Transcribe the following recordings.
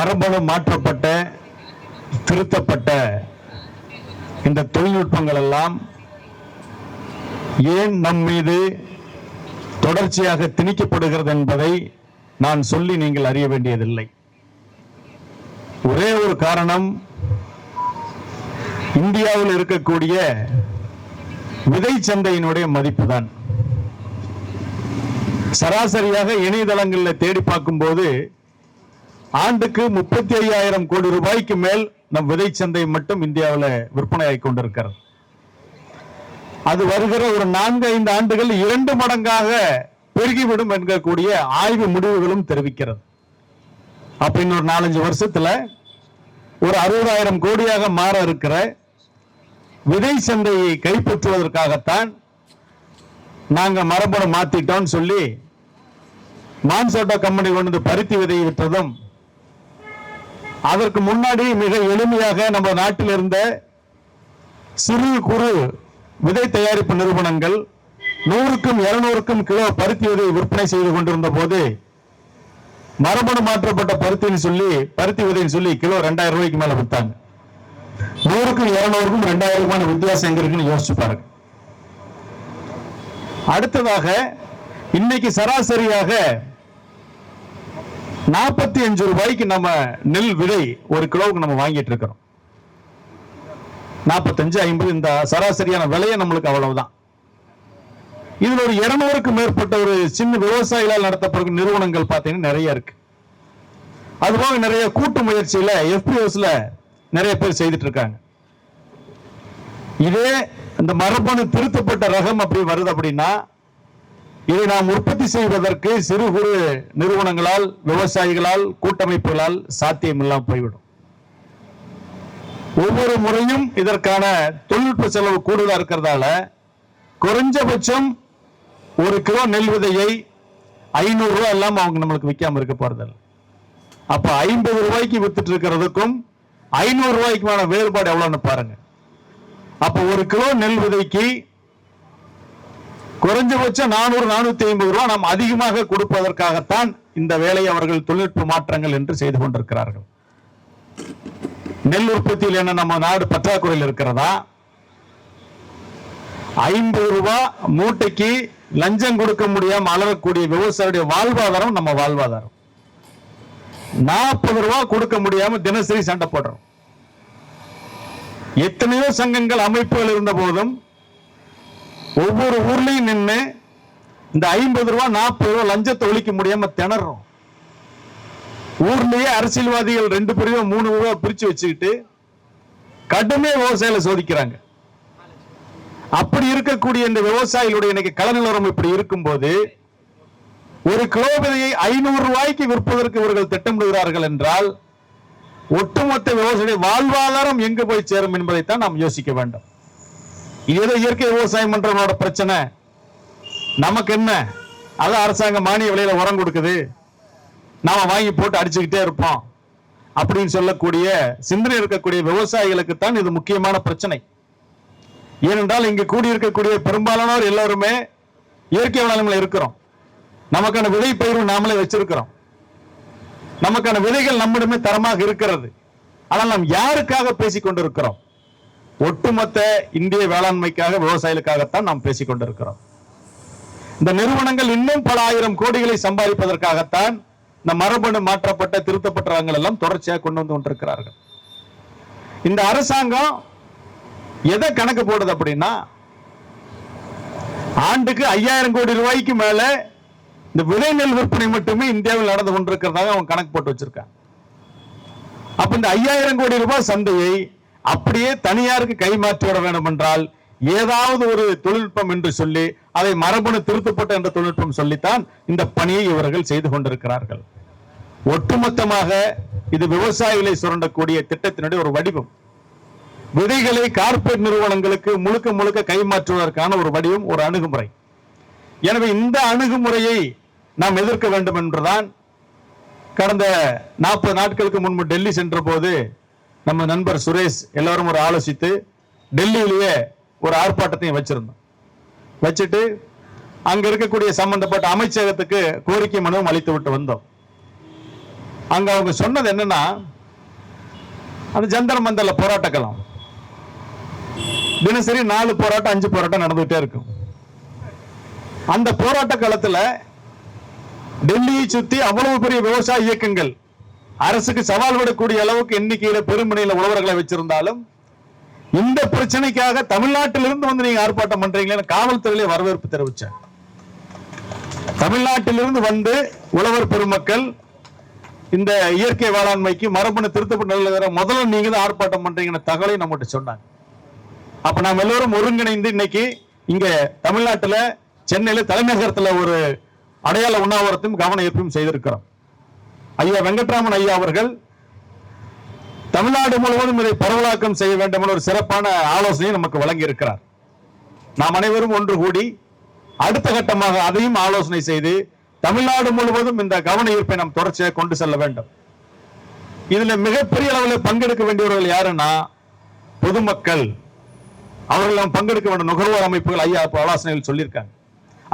மரபணு மாற்றப்பட்ட திருத்தப்பட்ட இந்த தொழில்நுட்பங்கள் எல்லாம் ஏன் நம் மீது தொடர்ச்சியாக திணிக்கப்படுகிறது என்பதை நான் சொல்லி நீங்கள் அறிய வேண்டியதில்லை. ஒரே ஒரு காரணம் இந்தியாவில் இருக்கக்கூடிய விதை சந்தையினுடைய மதிப்புதான். சராசரியாக இணையதளங்களில் தேடி பார்க்கும்போது ஆண்டுக்கு முப்பத்தி ஐயாயிரம் கோடி ரூபாய்க்கு மேல் நம் விதை சந்தை மட்டும் இந்தியாவில் விற்பனையாகி கொண்டிருக்கிறது. அது வருகிற ஒரு நான்கு ஐந்து ஆண்டுகள் இரண்டு மடங்காக பெருகிவிடும் என்கக்கூடிய ஆய்வு முடிவுகளும் தெரிவிக்கிறது. அப்ப இன்னொரு நாலஞ்சு வருஷத்துல ஒரு அறுபதாயிரம் கோடியாக மாற இருக்கிற விதை சந்தையை கைப்பற்றுவதற்காகத்தான் நாங்க மரபணு மாத்திட்டோம்னு சொல்லி மான்சோட்டோ கம்பெனி கொண்டு பருத்தி விதையை விற்றதும் அதற்கு முன்னாடி மிக எளிமையாக நம்ம நாட்டில் இருந்த சிறு குறு விதை தயாரிப்பு நிறுவனங்கள் நூறுக்கும் இருநூறுக்கும் கிலோ பருத்தி விதையை விற்பனை செய்து கொண்டிருந்த போது மரபணு மாற்றப்பட்ட பருத்தின்னு சொல்லி பருத்தி விதைன்னு சொல்லி கிலோ ரெண்டாயிரம் ரூபாய்க்கு மேல வித்தாங்க. நூறுக்கும் இருநூறுக்கும் ரெண்டாயிரமான வித்தியாசம் எங்க இருக்குன்னு யோசிச்சு பாருங்க. அடுத்ததாக இன்னைக்கு சராசரியாக நாற்பத்தி அஞ்சு ரூபாய்க்கு நம்ம நெல் விதை ஒரு கிலோவுக்கு நம்ம வாங்கிட்டு இருக்கிறோம். நாற்பத்தஞ்சு ஐம்பது இந்த சராசரியான விலையை நம்மளுக்கு அவ்வளவுதான். இதுல ஒரு இருநூறுக்கு மேற்பட்ட ஒரு சின்ன விவசாயிகளால் நடத்தப்படும் நிறுவனங்கள் பார்த்தீங்கன்னா நிறைய இருக்கு. அதுபோக நிறைய கூட்டு முயற்சியில எஃபிஓஸ்ல நிறைய பேர் செய்துட்டு இருக்காங்க. இதே இந்த மரபணு திருத்தப்பட்ட ரகம் அப்படி வருது அப்படின்னா இதை நாம் உற்பத்தி செய்வதற்கு சிறு குறு நிறுவனங்களால் விவசாயிகளால் கூட்டமைப்புகளால் சாத்தியமில்லாமல் போய்விடும். ஒவ்வொரு முறையும் இதற்கான தொழில்நுட்ப செலவு கூடுதலாக இருக்கிறதால குறைஞ்சபட்சம் ஒரு கிலோ நெல் விதையை ஐநூறு ரூபாய் இல்லாமல் அவங்க நம்மளுக்கு விற்காம இருக்க போறதில்ல. அப்ப ஐம்பது ரூபாய்க்கு வித்துட்டு இருக்கிறதுக்கும் ஐநூறு ரூபாய்க்குமான வேறுபாடு எவ்வளவுன்னு பாருங்க. அப்ப ஒரு கிலோ நெல் விதைக்கு குறைஞ்சபட்சம் நானூறு நானூத்தி ஐம்பது ரூபாய் நாம் அதிகமாக கொடுப்பதற்காகத்தான் இந்த வேலையை அவர்கள் தொழில்நுட்ப மாற்றங்கள் என்று செய்து கொண்டிருக்கிறார்கள். நெல் உற்பத்தியில் என்ன நம்ம நாடு பற்றாக்குறையில் இருக்கிறதா? ஐம்பது ரூபாய் மூட்டைக்கு லஞ்சம் கொடுக்க முடியாம அலறக்கூடிய விவசாயியுடைய வாழ்வாதாரம் நம்ம வாழ்வாதாரம். நாற்பது ரூபாய் கொடுக்க முடியாம தினசரி சண்டை போடுறோம். எத்தனையோ சங்கங்கள் அமைப்புகள் இருந்த போதும் ஒவ்வொரு ஊர்லயும் நின்று இந்த ஐம்பது ரூபாய் நாற்பது ரூபாய் லஞ்சத்தை ஒழிக்க முடியாம திணறோம். ஊர்லயே அரசியல்வாதிகள் ரெண்டு பேரையும் மூணு ரூபாய் பிரிச்சு வச்சுக்கிட்டு கடுமையா விவசாயில சோதிக்கிறாங்க. அப்படி இருக்கக்கூடிய இந்த விவசாயிகளுடைய இன்னைக்கு கள நிலவரம் இப்படி இருக்கும்போது ஒரு கிலோ விதையை ஐநூறு ரூபாய்க்கு விற்பதற்கு இவர்கள் திட்டமிடுகிறார்கள் என்றால் ஒட்டுமொத்த விவசாய வாழ்வாதாரம் எங்கு போய் சேரும் என்பதைத்தான் நாம் யோசிக்க வேண்டும். இது ஏதோ இயற்கை விவசாயம் பண்றவங்களோட பிரச்சனை. நமக்கு என்ன? அது அரசாங்கம் மானிய விலையில உரம் கொடுக்குது. நாம வாங்கி போட்டு அடிச்சுக்கிட்டே இருப்போம். அப்படின்னு சொல்லக்கூடிய சிந்தனை இருக்கக்கூடிய விவசாயிகளுக்கு தான் இது முக்கியமான பிரச்சனை. ஏனென்றால் இங்கு கூடியிருக்கக்கூடிய பெரும்பாலானோர் எல்லோருமே இயற்கை வளங்களை இருக்கிறோம். நமக்கான விதை பயிரும் நாமளே வச்சிருக்கிறோம். நமக்கான விதைகள் நம்மிடமே தரமாக இருக்கிறது. ஆனால் நாம் யாருக்காக பேசிக் கொண்டிருக்கிறோம் ஒட்டுமொத்த இந்திய வேளாண்மைக்காக விவசாயிகளுக்காகத்தான் நாம் பேசிக் கொண்டிருக்கிறோம். இந்த நிறுவனங்கள் இன்னும் பல ஆயிரம் கோடிகளை சம்பாதிப்பதற்காகத்தான் இந்த மரபணு மாற்றப்பட்ட திருத்தப்பட்ட ரகங்கள் எல்லாம் தொடர்ச்சியாக கொண்டு வந்து கொண்டிருக்கிறார்கள். இந்த அரசாங்கம் எதை கணக்கு போடுது அப்படின்னா ஆண்டுக்கு ஐயாயிரம் கோடி ரூபாய்க்கு மேல இந்த விதை நெல் விற்பனை மட்டுமே இந்தியாவில் நடந்து கொண்டிருக்கிறதாக அவங்க கணக்கு போட்டு வச்சிருக்காங்க அப்ப இந்த ஐயாயிரம் கோடி ரூபாய் சந்தையை அப்படியே தனியாருக்கு கைமாற்றி விட வேண்டும் என்றால் ஏதாவது ஒரு தொழில்நுட்பம் என்று சொல்லி அதை மரபணு திருத்தப்பட்ட என்ற தொழில்நுட்பம் சொல்லித்தான் இந்த பணியை இவர்கள் செய்து கொண்டிருக்கிறார்கள். ஒட்டுமொத்தமாக இது விவசாயிகளை சுரண்டக்கூடிய திட்டத்தினுடைய ஒரு வடிவம். விதைகளை கார்ப்பரேட் நிறுவனங்களுக்கு முழுக்க முழுக்க கைமாற்றுவதற்கான ஒரு வடிவம் ஒரு அணுகுமுறை. எனவே இந்த அணுகுமுறையை நாம் எதிர்க்க வேண்டும் என்றுதான் கடந்த நாற்பது நாட்களுக்கு முன்பு டெல்லி சென்ற போது நம்ம நண்பர் சுரேஷ் எல்லாரும் ஒரு ஆலோசித்து டெல்லியிலேயே ஒரு ஆர்ப்பாட்டத்தையும் வச்சிருந்தோம். வச்சுட்டு அங்க இருக்கக்கூடிய சம்பந்தப்பட்ட அமைச்சகத்துக்கு கோரிக்கை மனுவும் அளித்து விட்டு வந்தோம். அங்க அவங்க சொன்னது என்னன்னா அந்த ஜந்தர் மந்தல போராட்ட தினசரி நாலு போராட்டம் அஞ்சு போராட்டம் நடந்துகிட்டே இருக்கும். அந்த போராட்ட களத்துல டெல்லியை சுத்தி அவ்வளவு பெரிய விவசாய இயக்கங்கள் அரசுக்கு சவால் விடக்கூடிய அளவுக்கு எண்ணிக்கையில பெருமனையில உழவர்களை வச்சிருந்தாலும் இந்த பிரச்சனைக்காக தமிழ்நாட்டிலிருந்து வந்து நீங்க ஆர்ப்பாட்டம் பண்றீங்களேன்னு காவல்துறையிலே வரவேற்பு தெரிவிச்சேன் தமிழ்நாட்டிலிருந்து வந்து உழவர் பெருமக்கள் இந்த இயற்கை வேளாண்மைக்கு மரபணு திருத்தப்பட்டு நிலையில முதல்ல நீங்க தான் ஆர்ப்பாட்டம் பண்றீங்கன்னு தகவலை நம்மகிட்ட சொன்னாங்க. அப்ப நாம் எல்லோரும் ஒருங்கிணைந்து இன்னைக்கு இங்க தமிழ்நாட்டுல சென்னையில தலைநகரத்துல ஒரு அடையாள உண்ணாவிரத்தையும் கவன ஈர்ப்பும் செய்திருக்கிறோம். ஐயா வெங்கட்ராமன் ஐயா அவர்கள் தமிழ்நாடு முழுவதும் இதை பரவலாக்கம் செய்ய வேண்டும் என ஒரு சிறப்பான ஆலோசனையை நமக்கு வழங்கி இருக்கிறார் நாம் அனைவரும் ஒன்று கூடி அடுத்த கட்டமாக அதையும் ஆலோசனை செய்து தமிழ்நாடு முழுவதும் இந்த கவன ஈர்ப்பை நாம் தொடர்ச்சியாக கொண்டு செல்ல வேண்டும். இதுல மிகப்பெரிய அளவில் பங்கெடுக்க வேண்டியவர்கள் யாருன்னா பொதுமக்கள். அவர்கள் நாம் பங்கெடுக்க வேண்டும் நுகர்வோர் அமைப்புகள் ஐயா ஆலோசனைகள் சொல்லியிருக்காங்க.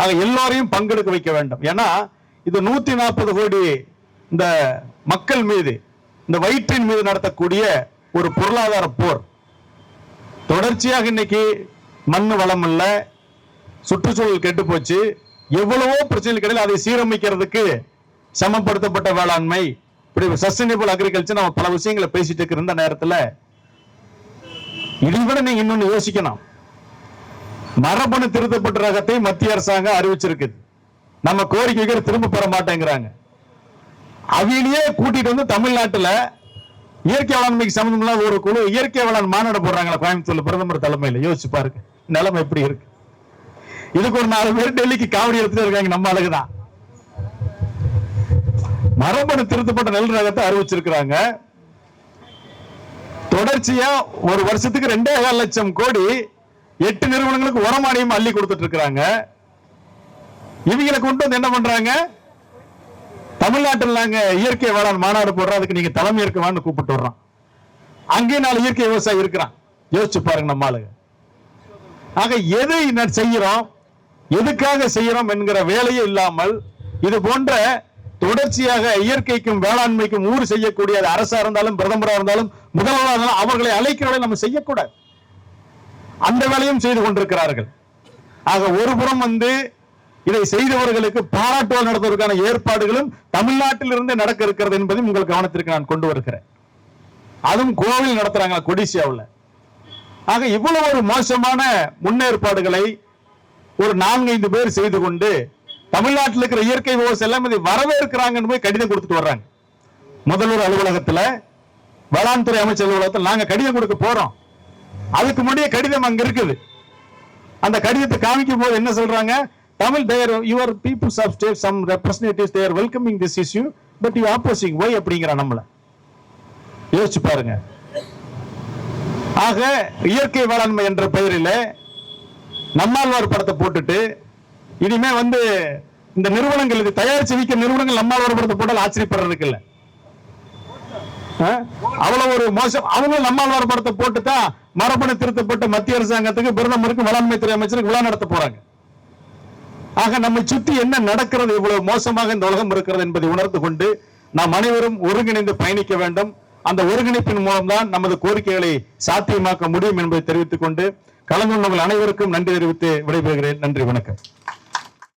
ஆக எல்லோரையும் பங்கெடுக்க வைக்க வேண்டும். ஏன்னா இது நூத்தி நாற்பது கோடி இந்த மக்கள் மீது இந்த வயிற்றின் மீது நடத்தக்கூடிய ஒரு பொருளாதார போர். தொடர்ச்சியாக இன்னைக்கு மண் வளம் இல்ல சுற்றுச்சூழல் கெட்டு போச்சு. எவ்வளவோ பிரச்சனைகள் கிடையாது அதை சீரமைக்கிறதுக்கு சமப்படுத்தப்பட்ட வேளாண்மை. இப்படி சஸ்டைனபிள் அக்ரிகல்ச்சர் நம்ம பல விஷயங்களை பேசிட்டு இருக்கிற இந்த நேரத்துல இதை விட நீங்க இன்னொன்னு யோசிக்கணும். மரபணு திருத்தப்பட்ட ரகத்தை மத்திய அரசாங்கம் அறிவிச்சிருக்கு நம்ம கோரிக்கைகள் திரும்ப பெற மாட்டேங்கிறாங்க. அவையிலேயே கூட்டிட்டு வந்து தமிழ்நாட்டுல இயற்கை வேளாண்மைக்கு சம்பந்தம் ஒரு குழு இயற்கை வேளாண் மாநாடு போடுறாங்களா கோயம்புத்தூர்ல பிரதமர் தலைமையில. யோசிச்சு பாருங்க. நிலைமை எப்படி இருக்கு? இதுக்கு ஒரு நாலு பேர் டெல்லிக்கு காவடி எடுத்துட்டு இருக்காங்க. நம்ம அழகுதான் மரபணு திருத்தப்பட்ட நெல் ரகத்தை அறிவிச்சிருக்கிறாங்க. தொடர்ச்சியா ஒரு வருஷத்துக்கு ரெண்டே கால் லட்சம் கோடி எட்டு நிறுவனங்களுக்கு உரமானியம் அள்ளி கொடுத்துட்டு இருக்கிறாங்க. இவங்களை கொண்டு வந்து என்ன பண்றாங்க? தமிழ்நாட்டில் நாங்க இயற்கை வேளாண் மாநாடு போடுறோம். அதுக்கு நீங்க தலைமை இருக்கவான்னு கூப்பிட்டு வர்றோம். அங்கே நாலு இயற்கை விவசாயி இருக்கிறான். யோசிச்சு பாருங்க நம்ம ஆளுங்க. ஆக எதை செய்கிறோம்? செய்யறோம் எதுக்காக செய்யறோம் என்கிற வேலையே இல்லாமல் இது போன்ற தொடர்ச்சியாக இயற்கைக்கும் வேளாண்மைக்கும் ஊர் செய்யக்கூடிய அரசா இருந்தாலும் பிரதமரா இருந்தாலும் முதல்வராக இருந்தாலும் அவர்களை அழைக்கிறவர்களை நம்ம செய்யக்கூடாது. அந்த வேலையும் செய்து கொண்டிருக்கிறார்கள். ஆக ஒரு புறம் வந்து இதை செய்தவர்களுக்கு பாராட்டுவால் நடத்துவதற்கான ஏற்பாடுகளும் தமிழ்நாட்டில் இருந்து நடக்க இருக்கிறது என்பதை உங்கள் கவனத்திற்கு நான் கொண்டு வருகிறேன். அதுவும் கோவில் நடத்துறாங்க கொடிசியாவில். ஆக இவ்வளவு ஒரு மோசமான முன்னேற்பாடுகளை ஒரு நான்கு ஐந்து பேர் செய்து கொண்டு தமிழ்நாட்டில் இருக்கிற இயற்கை விவசாயம் எல்லாம் இதை வரவேற்கிறாங்கன்னு போய் கடிதம் கொடுத்துட்டு வர்றாங்க. முதல்வர் அலுவலகத்துல வேளாண் துறை அமைச்சர் அலுவலகத்தில் நாங்க கடிதம் கொடுக்க போறோம். அதுக்கு முன்னாடியே கடிதம் அங்க இருக்குது. அந்த கடிதத்தை காமிக்கும் போது என்ன சொல்றாங்க? Tamil there your peoples of state some representatives there welcoming this issue but you opposing why அப்படிங்கிற நம்மள? யோசிச்சு பாருங்க. ஆக இயற்கை வேளாண்மை என்ற பெயரில் நம்மாழ்வார் படத்தை போட்டுட்டு இனிமே வந்து இந்த நிறுவனங்கள் இது தயாரிச்சு விற்க நிறுவனங்கள் நம்மாழ்வார் படத்தை போட்டால் ஆச்சரியப்படுறதுக்கு இல்ல. ஆ? அவ்வளவு ஒரு மோசம். அவங்களும் நம்மாழ்வார் படத்தை போட்டு தான் மரபணு திருத்தப்பட்ட மத்திய அரசாங்கத்துக்கு பிரதமருக்கு வேளாண்மை துறை அமைச்சருக்கு விழா நடத்த போறாங்க. ஆக நம்மை சுற்றி என்ன நடக்கிறது இவ்வளவு மோசமாக இந்த உலகம் இருக்கிறது என்பதை உணர்ந்து கொண்டு நாம் அனைவரும் ஒருங்கிணைந்து பயணிக்க வேண்டும். அந்த ஒருங்கிணைப்பின் மூலம்தான் நமது கோரிக்கைகளை சாத்தியமாக்க முடியும் என்பதை தெரிவித்துக் கொண்டு கலந்துள்ளவர்கள் அனைவருக்கும் நன்றி தெரிவித்து விடைபெறுகிறேன். நன்றி வணக்கம்.